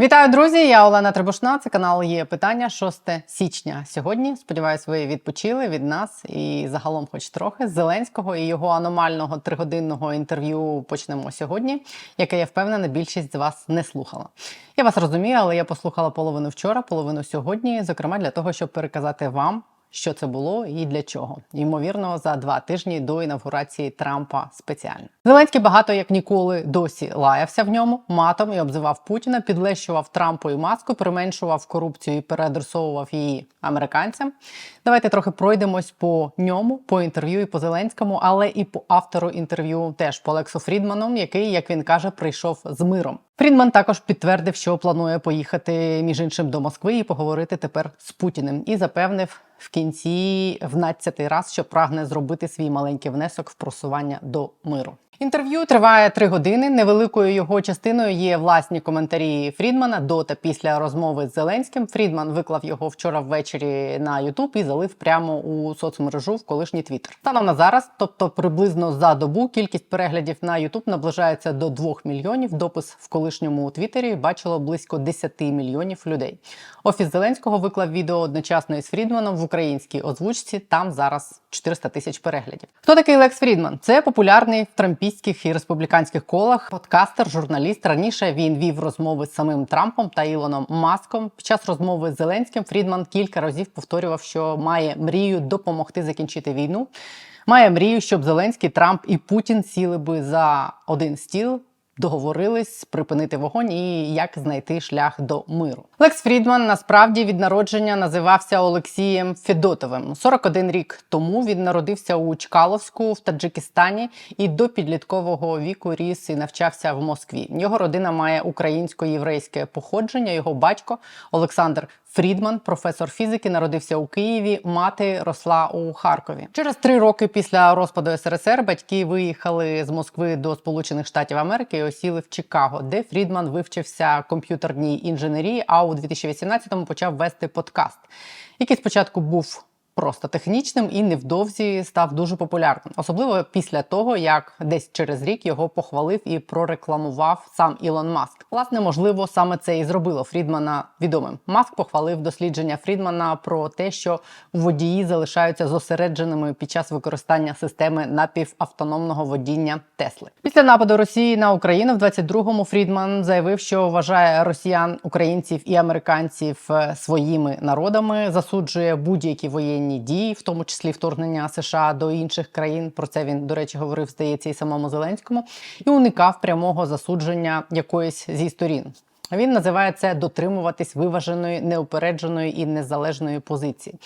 Вітаю, друзі! Я Олена Требушна. Це канал є питання 6 січня. Сьогодні сподіваюсь, ви відпочили від нас і загалом, хоч трохи Зеленського і його аномального тригодинного інтерв'ю почнемо сьогодні, яке я впевнена, більшість з вас не слухала. Я вас розумію, але я послухала половину вчора, половину сьогодні, зокрема для того, щоб переказати вам. Що це було і для чого? Ймовірно, за два тижні до інавгурації Трампа спеціально. Зеленський багато як ніколи досі лаявся в ньому матом і обзивав Путіна, підлещував Трампу і маску, применшував корупцію і переадресовував її американцям. Давайте трохи пройдемось по ньому, по інтерв'ю і по Зеленському, але і по автору інтерв'ю, теж по Лексу Фрідману, який, як він каже, прийшов з миром. Фрідман також підтвердив, що планує поїхати між іншим до Москви і поговорити тепер з Путіним, і запевнив в кінці в 12 раз, що прагне зробити свій маленький внесок в просування до миру. Інтерв'ю триває три години. Невеликою його частиною є власні коментарі Фрідмана до та після розмови з Зеленським. Фрідман виклав його вчора ввечері на Ютуб і залив прямо у соцмережу в колишній Твіттер. Станом на зараз, тобто приблизно за добу, кількість переглядів на Ютуб наближається до 2 мільйонів. Допис в колишньому Твіттері бачило близько 10 мільйонів людей. Офіс Зеленського виклав відео одночасно із Фрідманом в українській озвучці. Там зараз 400 тисяч переглядів. Хто такий Лекс Фрідман? Це популярний в трампійських і республіканських колах подкастер, журналіст. Раніше він вів розмови з самим Трампом та Ілоном Маском. Під час розмови з Зеленським Фрідман кілька разів повторював, що має мрію допомогти закінчити війну. Має мрію, щоб Зеленський, Трамп і Путін сіли би за один стіл договорились припинити вогонь і як знайти шлях до миру. Лекс Фрідман насправді від народження називався Олексієм Федотовим. 41 рік тому він народився у Чкаловську в Таджикистані і до підліткового віку ріс і навчався в Москві. Його родина має українсько-єврейське походження. Його батько Олександр Фрідман, професор фізики, народився у Києві. Мати росла у Харкові. Через три роки після розпаду СРСР батьки виїхали з Москви до Сполучених Штатів Америки і осіли в Чикаго, де Фрідман вивчився комп'ютерній інженерії. А у 2018-му почав вести подкаст, який спочатку був. Просто технічним і невдовзі став дуже популярним, особливо після того, як десь через рік його похвалив і прорекламував сам Ілон Маск. Власне, можливо, саме це і зробило Фрідмана відомим. Маск похвалив дослідження Фрідмана про те, що водії залишаються зосередженими під час використання системи напівавтономного водіння Тесли. Після нападу Росії на Україну в 22-му Фрідман заявив, що вважає росіян, українців і американців е, своїми народами, засуджує будь-які воєнні дії, в тому числі вторгнення США до інших країн. Про це він, до речі, говорив, здається, і самому Зеленському, і уникав прямого засудження якоїсь зі сторін. Він називає це дотримуватись виваженої, неупередженої і незалежної позиції.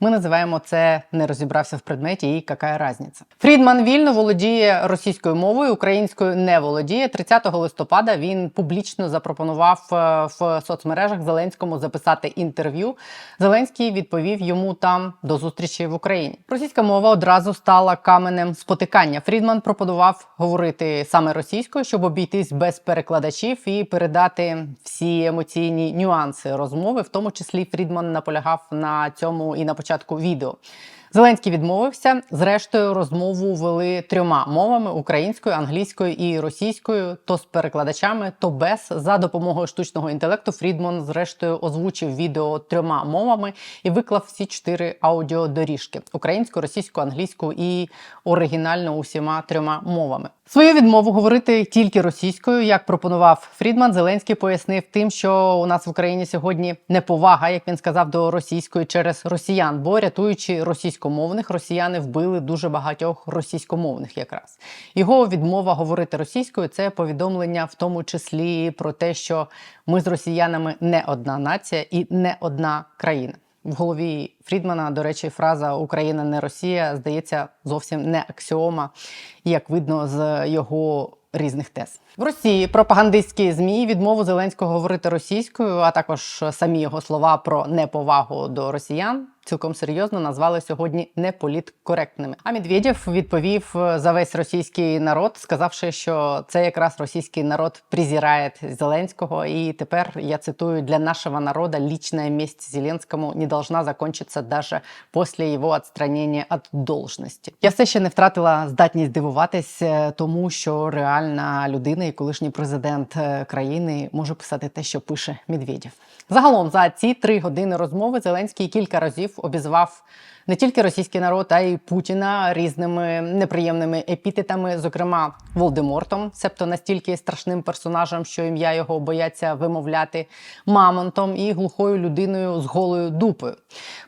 Ми називаємо це не розібрався в предметі і яка різниця. Фрідман вільно володіє російською мовою, українською не володіє. 30 листопада він публічно запропонував е, в соцмережах Зеленському записати інтерв'ю. Зеленський відповів йому там до зустрічі в Україні. Російська мова одразу стала каменем спотикання. Фрідман пропонував говорити саме російською, щоб обійтись без перекладачів і передати всі емоційні нюанси розмови. В тому числі Фрідман наполягав на цьому і на початку відео. Зеленський відмовився. Зрештою, розмову вели трьома мовами: українською, англійською і російською, то з перекладачами, то без. За допомогою штучного інтелекту Фрідман, зрештою, озвучив відео трьома мовами і виклав всі чотири аудіодоріжки: українську, російську, англійську і оригінально усіма трьома мовами. Свою відмову говорити тільки російською, як пропонував Фрідман, Зеленський пояснив тим, що у нас в Україні сьогодні неповага, як він сказав, до російської через росіян, бо рятуючи російськомовних, росіяни вбили дуже багатьох російськомовних. Якраз його відмова говорити російською це повідомлення, в тому числі про те, що ми з росіянами не одна нація і не одна країна. В голові Фрідмана, до речі, фраза Україна не Росія здається зовсім не аксіома, як видно з його різних тез. В Росії пропагандистські змі відмову Зеленського говорити російською, а також самі його слова про неповагу до росіян цілком серйозно назвали сьогодні неполіткоректними. А Медведєв відповів е, за весь російський народ, сказавши, що це якраз російський народ презирає Зеленського. І тепер я цитую для нашого народа лічна месть Зеленському не должна закончиться даже після його відстранення від должності. Я все ще не втратила здатність дивуватись, е, тому що реальна людина і колишній президент е, країни може писати те, що пише Медведєв. Загалом за ці три години розмови Зеленський кілька разів обізвав не тільки російський народ, а й Путіна різними неприємними епітетами, зокрема Волдемортом, себто настільки страшним персонажем, що ім'я його бояться вимовляти мамонтом і глухою людиною з голою дупою.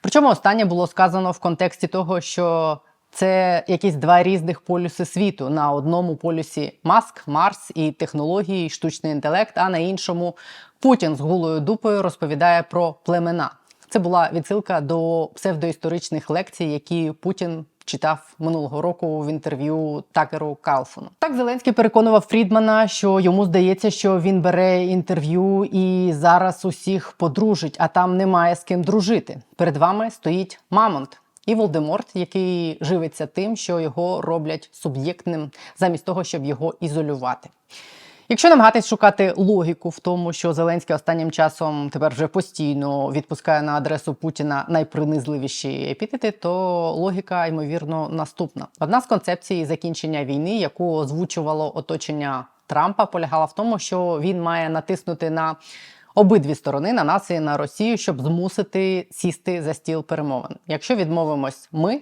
Причому останнє було сказано в контексті того, що це якісь два різних полюси світу. На одному полюсі Маск, Марс і технології, і штучний інтелект, а на іншому Путін з голою дупою розповідає про племена. Це була відсилка до псевдоісторичних лекцій, які Путін читав минулого року в інтерв'ю Такеру Калфону. Так Зеленський переконував Фрідмана, що йому здається, що він бере інтерв'ю і зараз усіх подружить, а там немає з ким дружити. Перед вами стоїть Мамонт. І Волдеморт, який живиться тим, що його роблять суб'єктним, замість того, щоб його ізолювати. Якщо намагатись шукати логіку в тому, що Зеленський останнім часом тепер вже постійно відпускає на адресу Путіна найпринизливіші епітети, то логіка ймовірно наступна. Одна з концепцій закінчення війни, яку озвучувало оточення Трампа, полягала в тому, що він має натиснути на обидві сторони на нас і на Росію, щоб змусити сісти за стіл перемовин. Якщо відмовимось ми,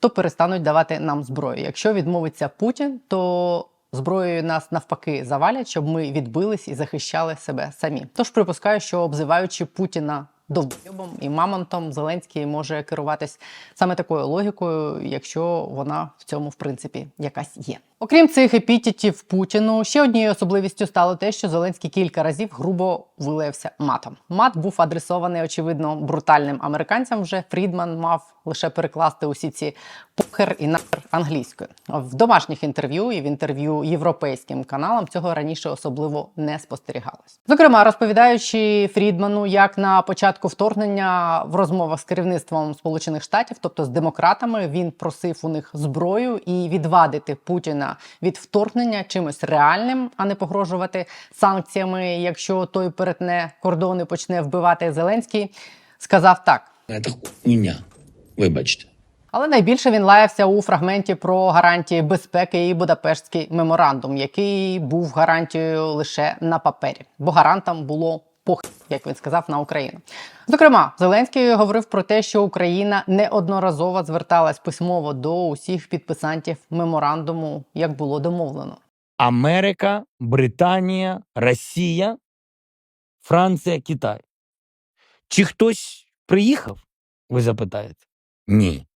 то перестануть давати нам зброю. Якщо відмовиться Путін, то зброєю нас навпаки завалять, щоб ми відбились і захищали себе самі. Тож припускаю, що обзиваючи Путіна довбойобом і мамонтом, Зеленський може керуватись саме такою логікою, якщо вона в цьому в принципі якась є. Окрім цих епітетів Путіну, ще однією особливістю стало те, що Зеленський кілька разів грубо вилився матом. Мат був адресований, очевидно, брутальним американцям. Вже Фрідман мав лише перекласти усі ці похер і нахер англійською. В домашніх інтерв'ю і в інтерв'ю європейським каналам цього раніше особливо не спостерігалось. Зокрема, розповідаючи Фрідману, як на початку вторгнення в розмовах з керівництвом Сполучених Штатів, тобто з демократами, він просив у них зброю і відвадити Путіна від вторгнення чимось реальним, а не погрожувати санкціями, якщо той перетне кордони, почне вбивати Зеленський. Сказав так. Це хуйня. Вибачте. Але найбільше він лаявся у фрагменті про гарантії безпеки і Будапештський меморандум, який був гарантією лише на папері, бо гарантам було пох, як він сказав, на Україну. Зокрема, Зеленський говорив про те, що Україна неодноразово зверталась письмово до усіх підписантів меморандуму, як було домовлено. Америка, Британія, Росія, Франція, Китай. Чи хтось приїхав? Ви запитаєте? Ні.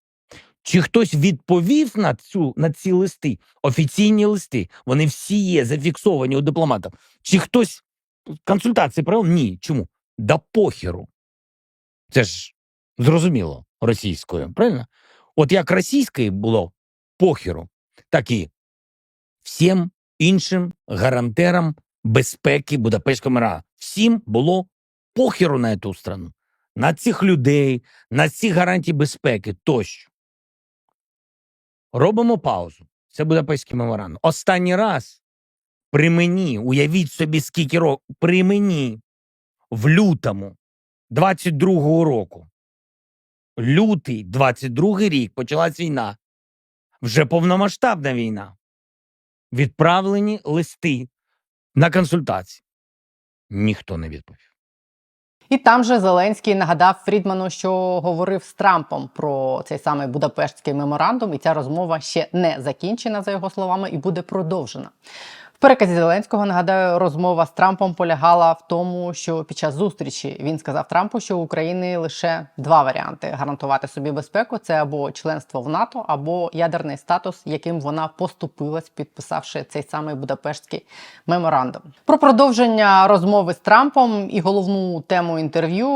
Чи хтось відповів на цю на ці листи? Офіційні листи. Вони всі є зафіксовані у дипломатів. Чи хтось консультації провів? Ні. Чому? Да похеру. Це ж зрозуміло російською, правильно? От як російською було похеру, так і всім іншим гарантерам безпеки Будапештського мира. Всім було похеру на цю страну, на цих людей, на ці гарантії безпеки тощо. Робимо паузу. Це Будапештський меморандум. Останній раз при мені, уявіть собі, скільки років, при мені в лютому 22-го року. Лютий 22-й рік почалась війна. Вже повномасштабна війна відправлені листи на консультації. Ніхто не відповів. І там же Зеленський нагадав Фрідману, що говорив з Трампом про цей самий Будапештський меморандум, і ця розмова ще не закінчена, за його словами, і буде продовжена. В переказі Зеленського нагадаю, розмова з Трампом полягала в тому, що під час зустрічі він сказав Трампу, що у України лише два варіанти гарантувати собі безпеку: це або членство в НАТО, або ядерний статус, яким вона поступилась, підписавши цей самий Будапештський меморандум. Про продовження розмови з Трампом і головну тему інтерв'ю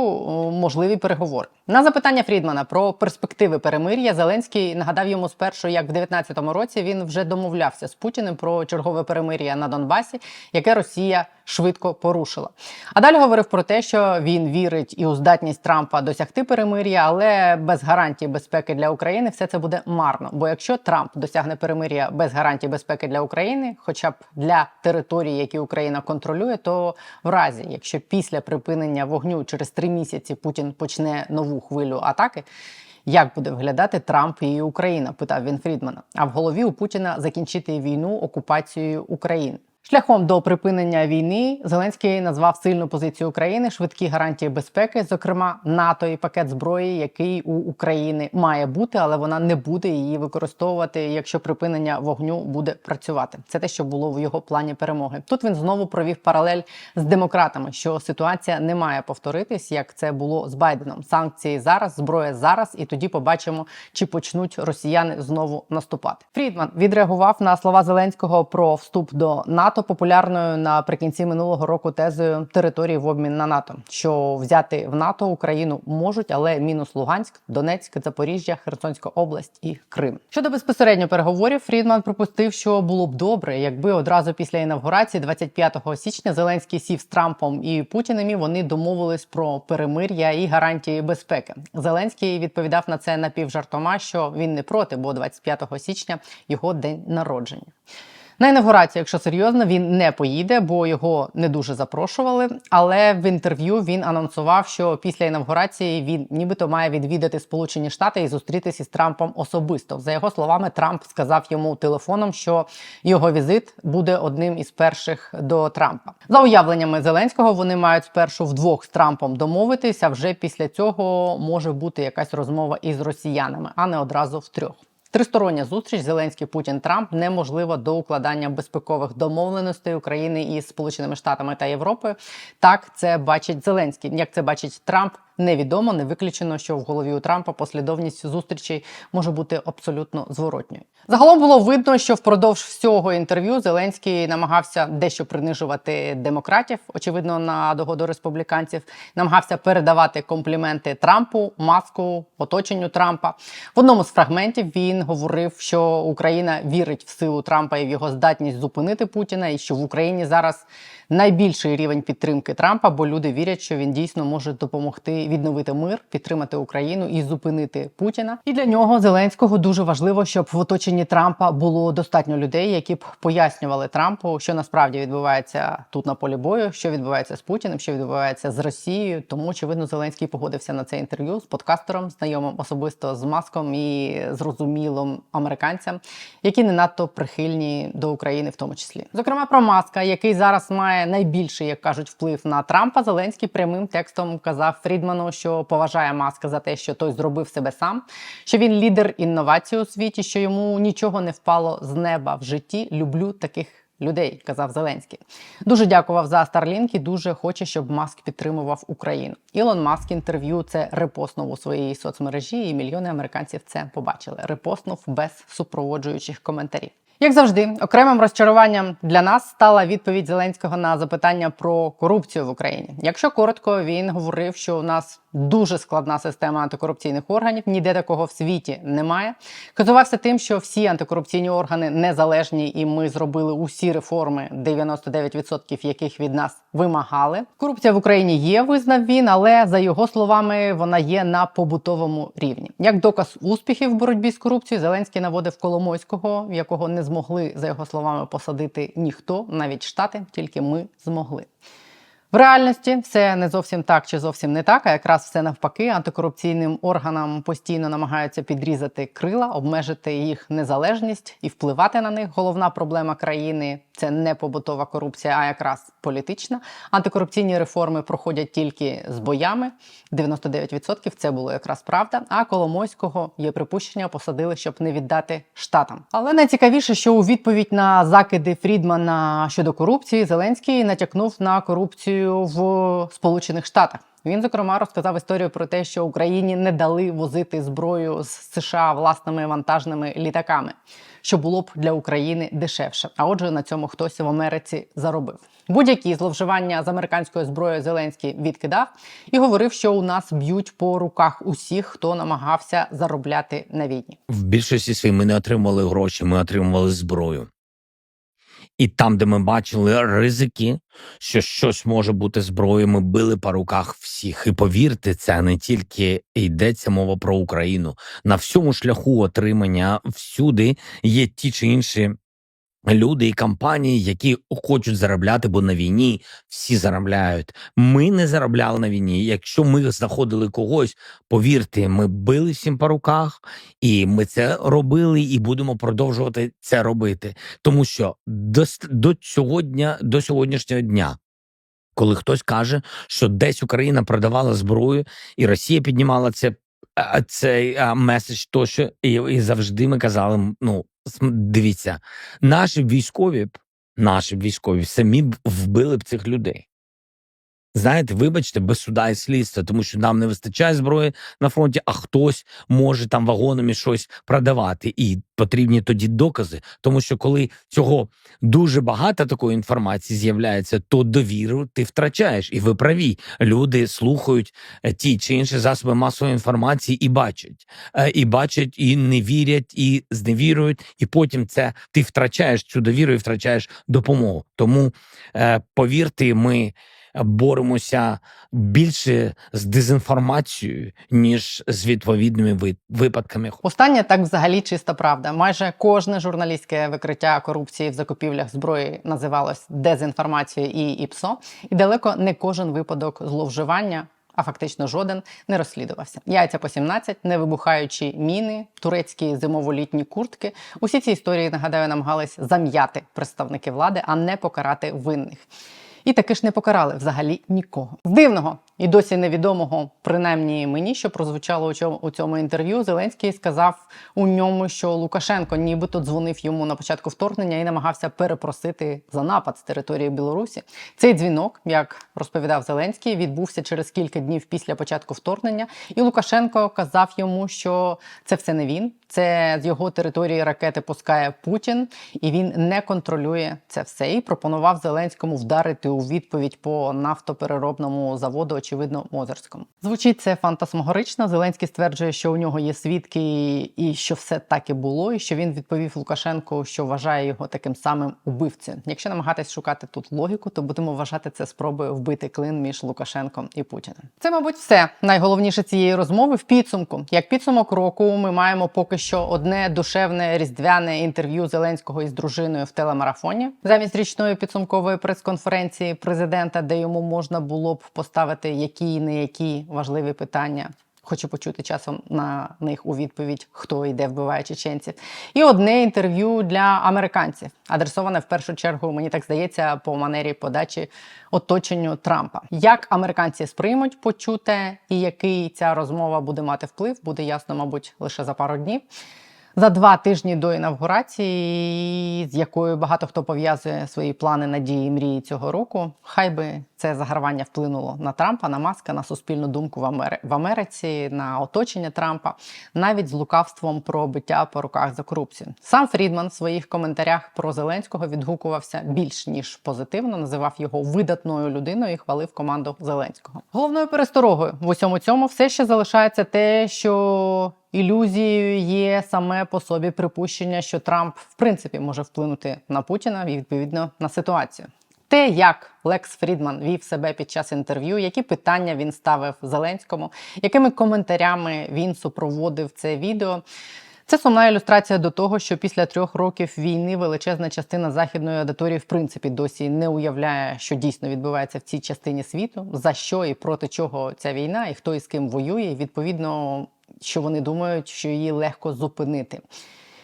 можливі переговори. На запитання Фрідмана про перспективи перемир'я Зеленський нагадав йому спершу, як в 19-му році він вже домовлявся з Путіним про чергове перемир'я перемир'я на Донбасі, яке Росія швидко порушила. А далі говорив про те, що він вірить і у здатність Трампа досягти перемир'я, але без гарантії безпеки для України все це буде марно. Бо якщо Трамп досягне перемир'я без гарантії безпеки для України, хоча б для території, які Україна контролює, то в разі, якщо після припинення вогню через три місяці Путін почне нову хвилю атаки. Як буде виглядати Трамп і Україна? питав він Фрідмана. А в голові у Путіна закінчити війну окупацією України. Шляхом до припинення війни Зеленський назвав сильну позицію України, швидкі гарантії безпеки, зокрема НАТО і пакет зброї, який у України має бути, але вона не буде її використовувати, якщо припинення вогню буде працювати. Це те, що було в його плані перемоги. Тут він знову провів паралель з демократами, що ситуація не має повторитись, як це було з Байденом. Санкції зараз, зброя зараз, і тоді побачимо, чи почнуть росіяни знову наступати. Фрідман відреагував на слова Зеленського про вступ до НАТО популярною наприкінці минулого року тезою території в обмін на НАТО, що взяти в НАТО Україну можуть, але мінус Луганськ, Донецьк, Запоріжжя, Херсонська область і Крим. Щодо безпосередньо переговорів, Фрідман припустив, що було б добре, якби одразу після інавгурації, 25 січня, Зеленський сів з Трампом і Путіним. і Вони домовились про перемир'я і гарантії безпеки. Зеленський відповідав на це напівжартома, що він не проти, бо 25 січня його день народження. На інавгурацію, якщо серйозно, він не поїде, бо його не дуже запрошували. Але в інтерв'ю він анонсував, що після інавгурації він нібито має відвідати Сполучені Штати і зустрітися із Трампом особисто. За його словами, Трамп сказав йому телефоном, що його візит буде одним із перших до Трампа. За уявленнями Зеленського, вони мають спершу вдвох з Трампом домовитись, а вже після цього може бути якась розмова із росіянами, а не одразу в трьох. Тристороння зустріч Зеленський Путін Трамп неможлива до укладання безпекових домовленостей України із Сполученими Штатами та Європою. Так це бачить Зеленський. Як це бачить Трамп, невідомо, не виключено, що в голові у Трампа послідовність зустрічей може бути абсолютно зворотньою. Загалом було видно, що впродовж всього інтерв'ю Зеленський намагався дещо принижувати демократів, очевидно, на догоду республіканців, намагався передавати компліменти Трампу, маску, оточенню Трампа. В одному з фрагментів він говорив, що Україна вірить в силу Трампа і в його здатність зупинити Путіна, і що в Україні зараз найбільший рівень підтримки Трампа, бо люди вірять, що він дійсно може допомогти відновити мир, підтримати Україну і зупинити Путіна. І для нього Зеленського дуже важливо, щоб в оточенні Трампа було достатньо людей, які б пояснювали Трампу, що насправді відбувається тут на полі бою, що відбувається з Путіним, що відбувається з Росією. Тому очевидно, Зеленський погодився на це інтерв'ю з подкастером, знайомим особисто з маском і зрозумілим американцям, які не надто прихильні до України, в тому числі. Зокрема, про маска, який зараз має найбільший, як кажуть, вплив на Трампа. Зеленський прямим текстом казав Фрідману, що поважає маска за те, що той зробив себе сам, що він лідер інновацій у світі, що йому нічого не впало з неба в житті. Люблю таких. Людей казав Зеленський. Дуже дякував за Starlink і дуже хоче, щоб Маск підтримував Україну. Ілон Маск інтерв'ю це репостнув у своїй соцмережі, і мільйони американців це побачили. Репостнув без супроводжуючих коментарів. Як завжди, окремим розчаруванням для нас стала відповідь Зеленського на запитання про корупцію в Україні. Якщо коротко, він говорив, що у нас дуже складна система антикорупційних органів, ніде такого в світі немає. Казувався тим, що всі антикорупційні органи незалежні, і ми зробили усі реформи, 99% яких від нас вимагали. Корупція в Україні є, визнав він, але за його словами, вона є на побутовому рівні. Як доказ успіхів в боротьбі з корупцією, Зеленський наводив Коломойського, якого не змогли за його словами посадити ніхто, навіть штати, тільки ми змогли. В реальності все не зовсім так чи зовсім не так, а якраз все навпаки. Антикорупційним органам постійно намагаються підрізати крила, обмежити їх незалежність і впливати на них. Головна проблема країни це не побутова корупція, а якраз політична. Антикорупційні реформи проходять тільки з боями. 99% це було якраз правда. А Коломойського є припущення, посадили, щоб не віддати штатам. Але найцікавіше, що у відповідь на закиди Фрідмана щодо корупції Зеленський натякнув на корупцію в Сполучених Штатах. Він зокрема розказав історію про те, що Україні не дали возити зброю з США власними вантажними літаками, що було б для України дешевше. А отже, на цьому хтось в Америці заробив. Будь-які зловживання з американською зброєю Зеленський відкидав і говорив, що у нас б'ють по руках усіх, хто намагався заробляти на війні. В більшості своїй ми не отримали гроші, ми отримували зброю. І там, де ми бачили ризики, що щось може бути зброєю, ми били по руках всіх. І повірте, це не тільки йдеться мова про Україну. На всьому шляху отримання всюди є ті чи інші люди і компанії, які хочуть заробляти, бо на війні всі заробляють. Ми не заробляли на війні. Якщо ми знаходили когось, повірте, ми били всім по руках, і ми це робили, і будемо продовжувати це робити. Тому що до, до сьогодні, до сьогоднішнього дня. Коли хтось каже, що десь Україна продавала зброю, і Росія піднімала це, цей меседж, тощо, і, і завжди ми казали: ну дивіться, наші військові б, наші військові самі б вбили б цих людей. Знаєте, вибачте, без суда і слідства, тому що нам не вистачає зброї на фронті, а хтось може там вагонами щось продавати. І потрібні тоді докази. Тому що коли цього дуже багато такої інформації з'являється, то довіру ти втрачаєш. І ви праві. Люди слухають е, ті чи інші засоби масової інформації і бачать, Е, і бачать, і не вірять, і зневірують. І потім це ти втрачаєш цю довіру і втрачаєш допомогу. Тому е, повірте, ми боремося більше з дезінформацією, ніж з відповідними ви- випадками. Останнє так взагалі чиста правда. Майже кожне журналістське викриття корупції в закупівлях зброї називалось дезінформацією і ІПСО, і далеко не кожен випадок зловживання. А фактично жоден не розслідувався. Яйця по 17, невибухаючі міни, турецькі зимово-літні куртки. Усі ці історії, нагадаю, намагались зам'яти представники влади, а не покарати винних. І таки ж не покарали взагалі нікого. З дивного і досі невідомого, принаймні мені, що прозвучало у цьому, інтерв'ю, Зеленський сказав у ньому, що Лукашенко нібито дзвонив йому на початку вторгнення і намагався перепросити за напад з території Білорусі. Цей дзвінок, як розповідав Зеленський, відбувся через кілька днів після початку вторгнення. І Лукашенко казав йому, що це все не він, це з його території ракети пускає Путін, і він не контролює це все. І пропонував Зеленському вдарити у відповідь по нафтопереробному заводу, очевидно, Мозерському. Звучить це фантасмагорично. Зеленський стверджує, що у нього є свідки, і що все так і було, і що він відповів Лукашенку, що вважає його таким самим убивцем. Якщо намагатись шукати тут логіку, то будемо вважати це спробою вбити клин між Лукашенком і Путіним. Це, мабуть, все найголовніше цієї розмови в підсумку. Як підсумок року, ми маємо поки що одне душевне різдвяне інтерв'ю Зеленського із дружиною в телемарафоні замість річної підсумкової прес-конференції президента, де йому можна було б поставити які не які важливі питання. Хочу почути часом на них у відповідь, хто йде вбиває чеченців. І одне інтерв'ю для американців, адресоване в першу чергу, мені так здається, по манері подачі оточенню Трампа. Як американці сприймуть почуте і який ця розмова буде мати вплив, буде ясно, мабуть, лише за пару днів. За два тижні до інавгурації, з якою багато хто пов'язує свої плани, надії, мрії цього року. Хай би це загравання вплинуло на Трампа, на маска, на суспільну думку в, в Америці, на оточення Трампа, навіть з лукавством про биття по руках за корупцію. Сам Фрідман в своїх коментарях про Зеленського відгукувався більш ніж позитивно, називав його видатною людиною і хвалив команду Зеленського. Головною пересторогою в усьому цьому все ще залишається те, що ілюзією є саме по собі припущення, що Трамп в принципі може вплинути на Путіна відповідно на ситуацію. Те, як Лекс Фрідман вів себе під час інтерв'ю, які питання він ставив Зеленському, якими коментарями він супроводив це відео. Це сумна ілюстрація до того, що після трьох років війни величезна частина західної аудиторії в принципі досі не уявляє, що дійсно відбувається в цій частині світу, за що і проти чого ця війна, і хто із ким воює. І відповідно, що вони думають, що її легко зупинити.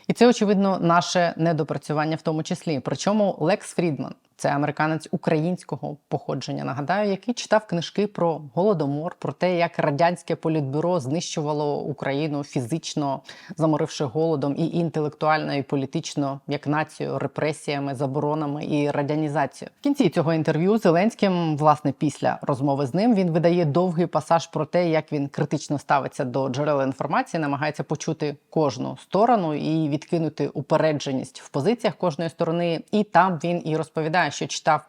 І це, очевидно, наше недопрацювання в тому числі. Причому Лекс Фрідман це американець українського походження. Нагадаю, який читав книжки про голодомор, про те, як радянське політбюро знищувало Україну фізично, заморивши голодом і інтелектуально, і політично, як націю, репресіями, заборонами і радянізацією. В кінці цього інтерв'ю Зеленським, власне, після розмови з ним, він видає довгий пасаж про те, як він критично ставиться до джерел інформації, намагається почути кожну сторону і відкинути упередженість в позиціях кожної сторони. І там він і розповідає, що читав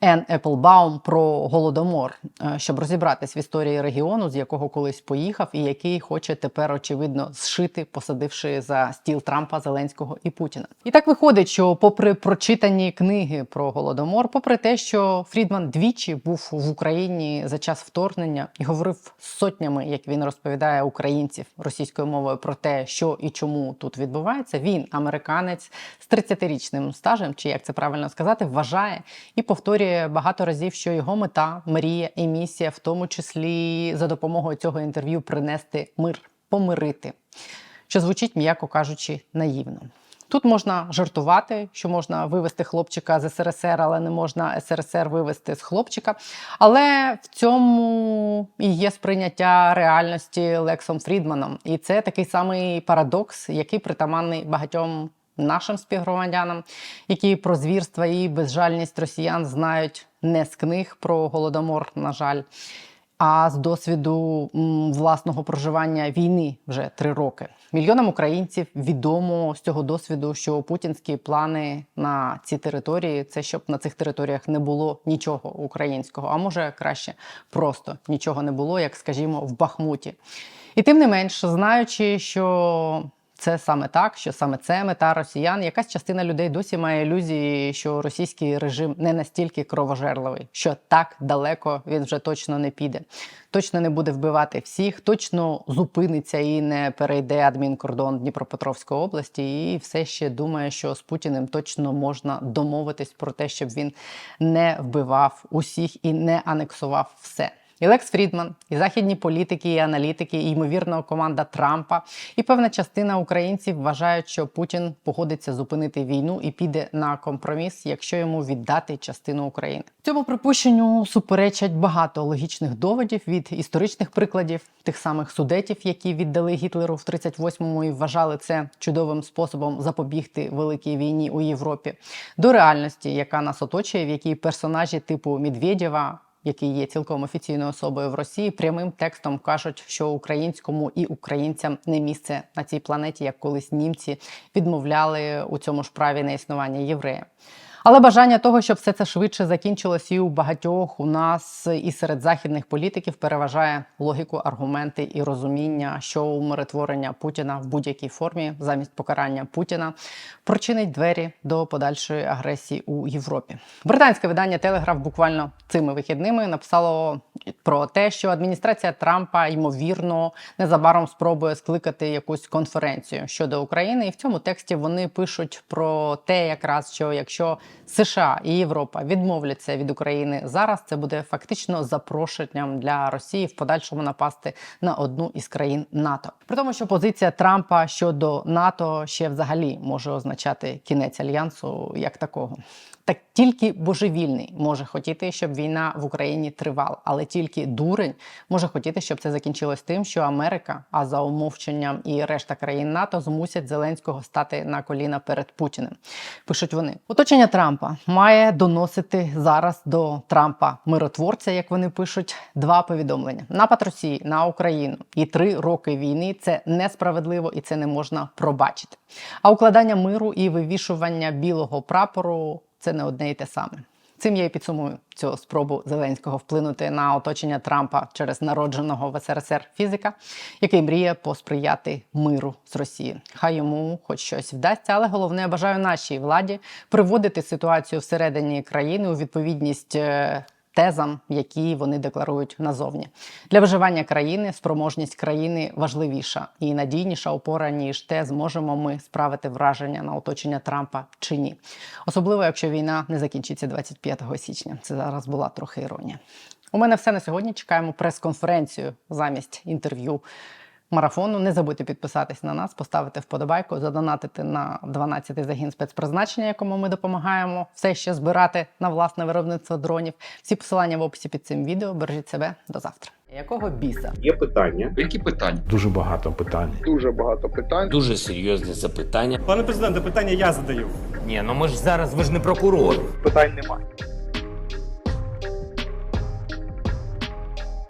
Ен Еплбаум про голодомор, е, щоб розібратись в історії регіону, з якого колись поїхав, і який хоче тепер очевидно зшити, посадивши за стіл Трампа, Зеленського і Путіна. І так виходить, що, попри прочитані книги про голодомор, попри те, що Фрідман двічі був в Україні за час вторгнення і говорив сотнями, як він розповідає українців російською мовою про те, що і чому тут відбувається. Він американець з 30-річним стажем, чи як це правильно сказати, вважає і повторює багато разів, що його мета, мрія і місія, в тому числі за допомогою цього інтерв'ю, принести мир, помирити, що звучить, м'яко кажучи, наївно. Тут можна жартувати, що можна вивести хлопчика з СРСР, але не можна СРСР вивести з хлопчика. Але в цьому і є сприйняття реальності Лексом Фрідманом. І це такий самий парадокс, який притаманний багатьом нашим співгромадянам, які про звірства і безжальність росіян знають не з книг про голодомор, на жаль. А з досвіду власного проживання війни вже три роки мільйонам українців відомо з цього досвіду, що путінські плани на ці території це щоб на цих територіях не було нічого українського, а може краще просто нічого не було, як скажімо, в Бахмуті. І тим не менш, знаючи, що це саме так, що саме це мета росіян. Якась частина людей досі має ілюзії, що російський режим не настільки кровожерливий, що так далеко він вже точно не піде, точно не буде вбивати всіх, точно зупиниться і не перейде адмінкордон Дніпропетровської області, і все ще думає, що з Путіним точно можна домовитись про те, щоб він не вбивав усіх і не анексував все. І Лекс Фрідман, і західні політики, і аналітики, і ймовірно команда Трампа, і певна частина українців вважають, що Путін погодиться зупинити війну і піде на компроміс, якщо йому віддати частину України. Цьому припущенню суперечать багато логічних доводів від історичних прикладів тих самих судетів, які віддали Гітлеру в 38-му і вважали це чудовим способом запобігти великій війні у Європі, до реальності, яка нас оточує, в якій персонажі типу Медведєва який є цілком офіційною особою в Росії, прямим текстом кажуть, що українському і українцям не місце на цій планеті, як колись німці відмовляли у цьому ж праві на існування євреям. Але бажання того, щоб все це швидше закінчилось і у багатьох у нас і серед західних політиків переважає логіку, аргументи і розуміння, що умиротворення Путіна в будь-якій формі замість покарання Путіна прочинить двері до подальшої агресії у Європі. Британське видання Телеграф буквально цими вихідними написало про те, що адміністрація Трампа ймовірно незабаром спробує скликати якусь конференцію щодо України, і в цьому тексті вони пишуть про те, якраз що якщо США і Європа відмовляться від України зараз, це буде фактично запрошенням для Росії в подальшому напасти на одну із країн НАТО. При тому, що позиція Трампа щодо НАТО ще взагалі може означати кінець альянсу як такого. Так тільки божевільний може хотіти, щоб війна в Україні тривала, але тільки дурень може хотіти, щоб це закінчилось тим, що Америка, а за умовченням і решта країн НАТО змусять Зеленського стати на коліна перед Путіним. Пишуть вони. Оточення Трампа має доносити зараз до Трампа миротворця, як вони пишуть, два повідомлення: напад Росії на Україну і три роки війни це несправедливо і це не можна пробачити. А укладання миру і вивішування білого прапору це не одне і те саме. Цим я і підсумую цю спробу Зеленського вплинути на оточення Трампа через народженого в СРСР фізика, який мріє посприяти миру з Росією. Хай йому хоч щось вдасться, але головне бажаю нашій владі приводити ситуацію всередині країни у відповідність. Тезам, які вони декларують назовні для виживання країни, спроможність країни важливіша і надійніша опора ніж те, зможемо ми справити враження на оточення Трампа чи ні. Особливо якщо війна не закінчиться 25 січня. Це зараз була трохи іронія. У мене все на сьогодні. Чекаємо прес-конференцію замість інтерв'ю марафону. Не забудьте підписатись на нас, поставити вподобайку, задонатити на 12-й загін спецпризначення, якому ми допомагаємо все ще збирати на власне виробництво дронів. Всі посилання в описі під цим відео. Бережіть себе до завтра. Якого біса? Є питання. Які питання? Дуже багато питань. Дуже багато питань. Дуже серйозні запитання. Пане президенте, питання я задаю. Ні, ну ми ж зараз ви ж не прокурор. Питань немає.